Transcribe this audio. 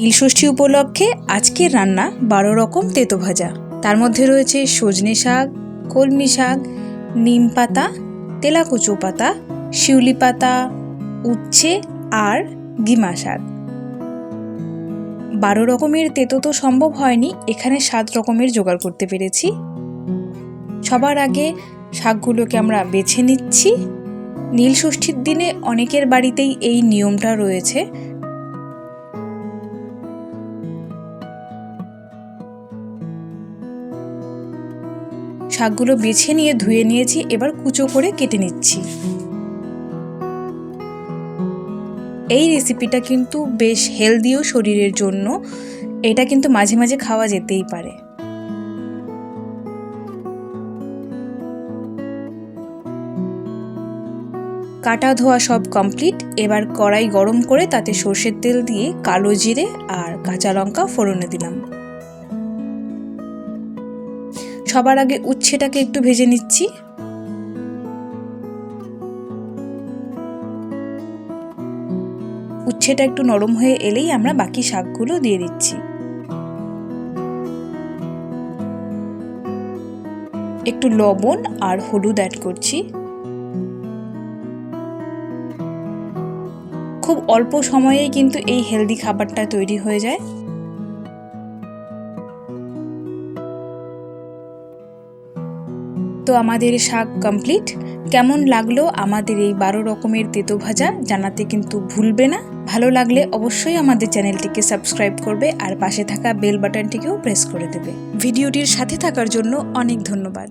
নীলষষ্ঠী উপলক্ষে আজকের রান্না বারো রকম তেতো ভাজা। তার মধ্যে রয়েছে সজনে শাক, কলমি শাক, নিম পাতা, তেলাকুচো পাতা, শিউলি পাতা, উচ্ছে আর গিমা শাক। বারো রকমের তেতো তো সম্ভব হয়নি, এখানে সাত রকমের জোগাড় করতে পেরেছি। সবার আগে শাকগুলোকে আমরা বেছে নিচ্ছি। নীল ষষ্ঠীর দিনে অনেকের বাড়িতেই এই নিয়মটা রয়েছে শাকগুলো বেছে নিয়ে ধুয়ে নিয়েছি, এবার কুচো করে কেটে নিচ্ছি। এই রেসিপিটা কিন্তু বেশ হেলদিও শরীরের জন্য। এটা কিন্তু মাঝে মাঝে খাওয়া যেতেই পারে। কাটা ধোয়া সব কমপ্লিট এবার কড়াই গরম করে তাতে সর্ষের তেল দিয়ে কালো জিরে আর কাঁচা লঙ্কা ফোড়নে দিলাম। সবার আগে উচ্ছেটাকে একটু ভেজে নিচ্ছি। উচ্ছেটা একটু নরম হয়ে এলেই আমরা বাকি শাকগুলো দিয়ে দিচ্ছি। একটু লবণ আর হলুদ অ্যাড করছি। খুব অল্প সময়েই কিন্তু এই হেলদি খাবারটা তৈরি হয়ে যায়। তো আমাদের শাক কমপ্লিট কেমন লাগল আমাদের এই বারো রকমের তেতো ভাজা জানাতে কিন্তু ভুলবে না। ভালো লাগলে অবশ্যই আমাদের চ্যানেলটিকে সাবস্ক্রাইব করবে আর পাশে থাকা বেল বাটনটিকেও প্রেস করে দেবে। ভিডিওটির সাথে থাকার জন্য অনেক ধন্যবাদ।